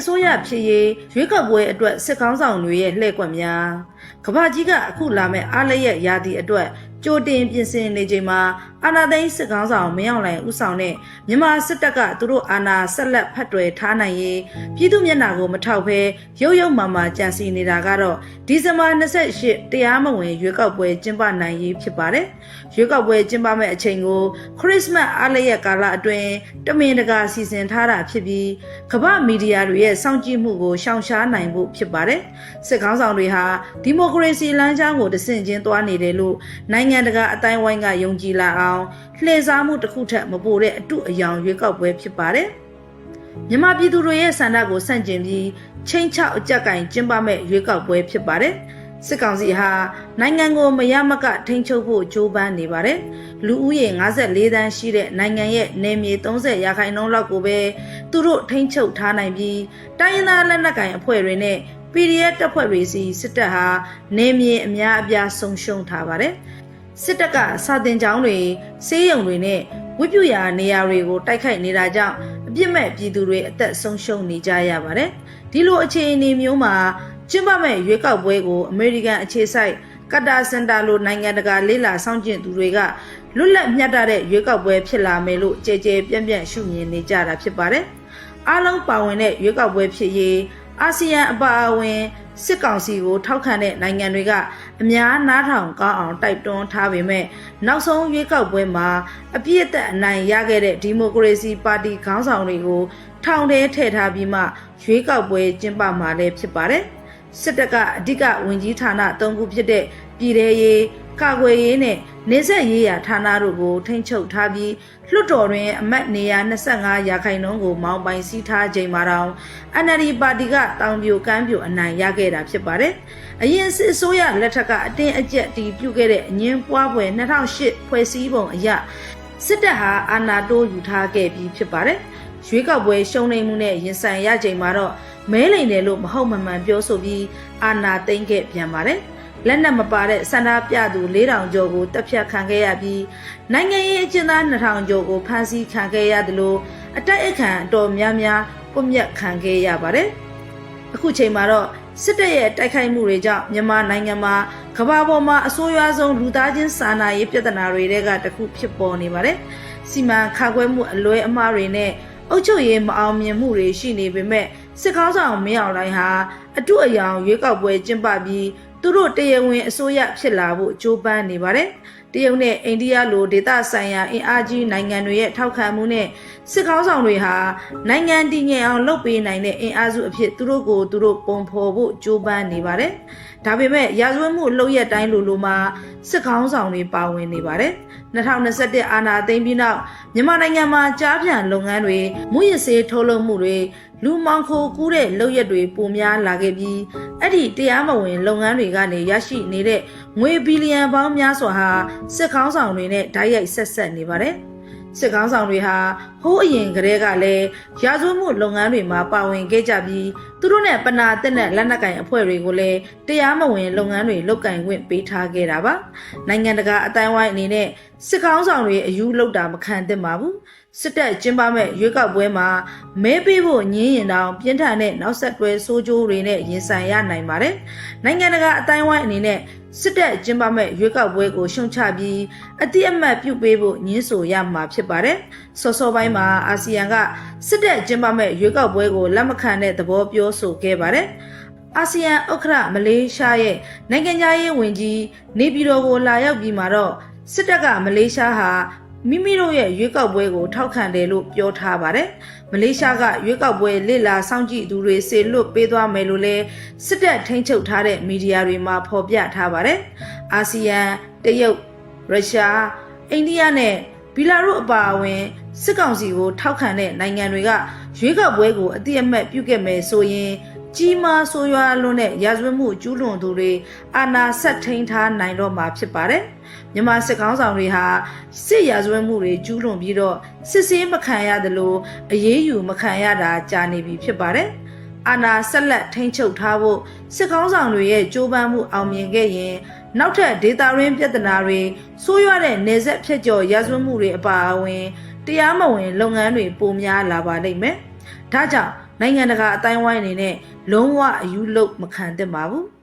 အစိုးရဖြစ်ရေးရွေးကောက်ပွဲအတွက်စစ်ကောင်းဆောင်တွေရဲ့လှည့်ကွက်များကမ္ဘာကြီးကအခုလာမဲ့အားလျက်ရာသီအတွက် ကြိုတင်ပြင်ဆင်နေချိန်မှာအာဏာသိမ်းစစ်ကောင်းဆောင်မင်းအောင်လှိုင်ဦးဆောင်တဲ့မြန်မာစစ်တပ်ကသူတို့အာဏာဆက်လက်ဖက်တွယ်ထားနိုင်ရေးပြည်သူမျက်နှာကိုမထောက်ဘဲရုပ်ရုပ်မာမာကြံစီနေတာကတော့ဒီဇင်ဘာ28တရားမဝင်ရွေးကောက်ပွဲကျင်းပနိုင်ရေးဖြစ်ပါတယ်။ရွေးကောက်ပွဲကျင်းပမဲ့အချိန်ကိုခရစ်စမတ်အားလျက်ကာလအတွင်းတမင်တကာစီစဉ်ထားတာဖြစ်ပြီးကမ္ဘာမီဒီယာတွေရဲ့စောင့်ကြည့်မှုကိုရှောင်ရှားနိုင်ဖို့ဖြစ်ပါတယ်။စစ်ကောင်းဆောင်တွေဟာဒီမိုကရေစီလမ်းကြောင်းကိုတဆင့်ချင်းသွားနေတယ်လို့နိုင်ငံတကာအတိုင်းဝိုင်းကယုံကြည်လာအောင်လှည့်စားမှုတစ်ခုထက်မပိုတဲ့အတုအယောင်ရွေးကောက်ပွဲဖြစ်ပါတယ်။မြန်မာပြည်သူတွေရဲ့ဆန္ဒကိုဆန့်ကျင်ပြီးချင်းချောက်အကြက်ကင်ကျင်းပမဲ့ရွေးကောက်ပွဲဖြစ်ပါတယ်။စစ်ကောင်စီဟာနိုင်ငံကိုမရမကထိန်းချုပ်ဖို့ကြိုးပမ်းနေပါတယ်။လူဦးရေ54တန်းရှိတဲ့နိုင်ငံရဲ့နယ်မြေ30ရာခိုင်နှုန်းလောက်ကိုပဲသူတို့ထိန်းချုပ်ထားနိုင်ပြီးတိုင်းရင်းသားလက်နက်ကိုင်အဖွဲ့တွေနဲ့ PDF တပ်ဖွဲ့တွေစီစစ်တပ်ဟာနေမြေအများအပြားဆုံးရှုံးထားပါတယ်။ စစ်တပ်ကစာတင်ကျောင်းတွေစေးရုံတွေနဲ့ဝိပုရာနေရာတွေကိုတိုက်ခိုက်နေတာကြောင့်အပြစ်မဲ့ပြည်သူတွေအသက်ဆုံးရှုံးနေကြရပါတယ်။ဒီလိုအခြေအနေမျိုးမှာကျင်းပမဲ့ရွေးကောက်ပွဲကိုအမေရိကန်အခြေစိုက်ကတာစင်တာလိုနိုင်ငံတကာလေးလာစောင့်ကျင့်သူတွေကလွတ်လပ်မျှတတဲ့ရွေးကောက်ပွဲဖြစ်လာမယ်လို့ကြဲကြဲပြန့်ပြန့်ရှုမြင်နေကြတာဖြစ်ပါတယ်။အားလုံးပါဝင်တဲ့ရွေးကောက်ပွဲဖြစ်ရေး အာဆီယံအပါအဝင်စစ်ကောင်စီကိုထောက်ခံတဲ့နိုင်ငံတွေကအများနားထောင်ကောင်းအောင်တိုက်တွန်းထားပေမဲ့နောက်ဆုံးရွေးကောက်ပွဲမှာအပြည့်အသက်အနိုင်ရခဲ့တဲ့ဒီမိုကရေစီပါတီခေါင်းဆောင်တွေကိုထောင်ထဲထည့်ထားပြီးမှရွေးကောက်ပွဲကျင်းပမှာလည်းဖြစ်ပါတယ်။စစ်တပ်ကအဓိကဝင်ကြီးဌာန၃ခုဖြစ်တဲ့ပြည်ထရေးကာကွယ်ရေးနဲ့ နေဆက်ရေးရာဌာနတို့ကိုထိန်းချုပ်ထားပြီးလွှတ်တော်တွင်အမတ်နေရာ25ရာခိုင်နှုန်းကိုမောင်းပိုင်စည်းထားချိန်မှာတောင် NLD ပါတီကတောင်ပြိုကမ်းပြိုအနိုင်ရခဲ့တာဖြစ်ပါတယ်။အရင်စစ်အစိုးရလက်ထက်ကအတင်းအကျပ်တီးပြုတ်ခဲ့တဲ့အငင်းပွားပွဲ2008ဖွဲ့စည်းပုံအရစစ်တပ်ဟာအာဏာတိုးယူထားခဲ့ပြီးဖြစ်ပါတယ်။ရွေးကောက်ပွဲရှုံးနိမ့်မှုနဲ့ရင်ဆိုင်ရချိန်မှာတော့မဲလိန်တယ်လို့မဟုတ်မမှန်ပြောဆိုပြီးအာဏာသိမ်းခဲ့ပြန်ပါတယ်။ လက်နက်မပါတဲ့စန္ဒပြသူ4000ကျော်ကိုတပ်ဖြတ်ခံခဲ့ရပြီးနိုင်ငံရေးအကျဉ်းသား2000ကျော်ကိုဖမ်းဆီးခံခဲ့ရတယ်လို့အတိုက်အခံအတော်များများကွပ်မျက်ခံခဲ့ရပါတယ်။အခုချိန်မှာတော့စစ်တပ်ရဲ့တိုက်ခိုက်မှုတွေကြောင့်မြန်မာနိုင်ငံမှာကမ္ဘာပေါ်မှာအဆိုးရွားဆုံးလူသားချင်းစာနာရေးပြဿနာတွေတဲကတစ်ခုဖြစ်ပေါ်နေပါတယ်။စီမံခန့်ခွဲမှုအလွဲအမှားတွေနဲ့အုပ်ချုပ်ရေးမအောင်မြင်မှုတွေရှိနေပေမဲ့စစ်ကောင်းဆောင်မင်းအောင်လှိုင်ဟာအတုအယောင်ရွေးကောက်ပွဲကျင်းပပြီး သူတို့တရားဝင်အစိုးရဖြစ်လာဖို့ကြိုးပမ်းနေပါတယ်။တရုတ်နဲ့အိန္ဒိယလိုဒေသဆိုင်ရာအင်အားကြီးနိုင်ငံတွေရဲ့ထောက်ခံမှုနဲ့စစ်ကောင်းဆောင်တွေဟာနိုင်ငံတည်ငြိမ်အောင်လုပ်ပေးနိုင်တဲ့အင်အားစုအဖြစ်သူတို့ကိုသူတို့ပုံဖော်ဖို့ကြိုးပမ်းနေပါတယ်။ဒါပေမဲ့ရာဇဝတ်မှုလုပ်ရက်တိုင်းလိုလိုမှာစစ်ကောင်းဆောင်တွေပါဝင်နေပါတယ်။2021အာဏာသိမ်းပြီးနောက်မြန်မာနိုင်ငံမှာကြားပြန်လုပ်ငန်းတွေမှုရစေးထုတ်လုပ်မှုတွေ လူမောင်ခိုကူးတဲ့လုပ်ရက်တွေပိုများလာခဲ့ပြီးအဲ့ဒီတရားမဝင် လုပ်ငန်းတွေကနေရရှိနေတဲ့ငွေဘီလီယံပေါင်းများစွာဟာစစ်ကောင်းဆောင်တွေနဲ့ဓာတ်ရိုက်ဆက်ဆက်နေပါတယ် စစ်ကောင်းဆောင်တွေဟာဟိုးအရင်ကတည်းကလည်းရာဇဝတ်မှုလုပ်ငန်းတွေမှာပါဝင်ခဲ့ကြပြီးသူတို့နဲ့ပနာတက်တဲ့လက်နက်ကင်အဖွဲ့တွေကိုလည်းတရားမဝင်လုပ်ငန်းတွေလုပ်ကင်ခွင့်ပေးထားခဲ့တာပါနိုင်ငံတကာအတိုင်းဝိုင်းအနေနဲ့စစ်ကောင်းဆောင်တွေအယူလောက်တာမခံသင့်ပါဘူးစစ်တပ်ကျင်းပမဲ့ရွေးကောက်ပွဲမှာမဲပေးဖို့ညင်းရင်တောင်ပြင်းထန်တဲ့နောက်ဆက်တွဲဆိုးကျိုးတွေနဲ့ရင်ဆိုင်ရနိုင်ပါတယ်။နိုင်ငံတကာအတိုင်းဝိုင်းအနေနဲ့ စစ်တပ်ကျင်းပမဲ့ရွေးကောက်ပွဲကိုရှုံချပြီးအတိအမှတ်ပြုပေးဖို့ညှင်းဆိုရမှာဖြစ်ပါတယ်။စောစောပိုင်းမှာအာဆီယံကစစ်တပ်ကျင်းပမဲ့ရွေးကောက်ပွဲကိုလက်မခံတဲ့သဘောပြောဆိုခဲ့ပါတယ်။အာဆီယံဥက္ကဋ္ဌမလေးရှားရဲ့နိုင်ငံသားရေးဝန်ကြီးနေပြည်တော်ကိုလာရောက်ပြီးမှာတော့စစ်တပ်ကမလေးရှားဟာ မိမိတို့ရဲ့ရွေးကောက်ပွဲကိုထောက်ခံတယ်လို့ပြောထားပါတယ်။မလေးရှားကရွေးကောက်ပွဲလစ်လာစောင့်ကြည့်သူတွေစေလွတ်ပေးသွားမယ်လို့လဲစစ်တပ်ထိန်းချုပ်ထားတဲ့မီဒီယာတွေမှာဖော်ပြထားပါတယ်။အာဆီယံတရုတ်ရုရှားအိန္ဒိယနဲ့ဘီလာရုအပါအဝင်စစ်ကောင်စီကိုထောက်ခံတဲ့နိုင်ငံတွေကရွေးကောက်ပွဲကိုအတိအမှတ်ပြုခဲ့မယ်ဆိုရင် ကြီးမားဆိုးရွားလွန်းတဲ့ရာဇဝတ်မှုကျူးလွန်သူတွေအာဏာဆက်ထိန်ထားနိုင်တော့မှာဖြစ်ပါတယ်။မြန်မာစစ်ကောင်းဆောင်တွေဟာစစ်ရာဇဝတ်မှုတွေကျူးလွန်ပြီးတော့စစ်ဆေးမခံရသလိုအရေးယူမခံရတာကြာနေပြီဖြစ်ပါတယ်။အာဏာဆက်လက်ထိန်းချုပ်ထားဖို့စစ်ကောင်းဆောင်တွေရဲ့ကြိုးပမ်းမှုအောင်မြင်ခဲ့ရင်နောက်ထပ်ဒေတာရင်းပြဿနာတွေဆိုးရွားတဲ့နေဆက်ဖြတ်ကျော်ရာဇဝတ်မှုတွေအပါအဝင်တရားမဝင်လုပ်ငန်းတွေပိုများလာပါလိမ့်မယ်။ဒါကြောင့် နိုင်ငံတကာအတိုင်းဝိုင်းအနေနဲ့လုံးဝအယူလို့မခံသင့်ပါဘူး။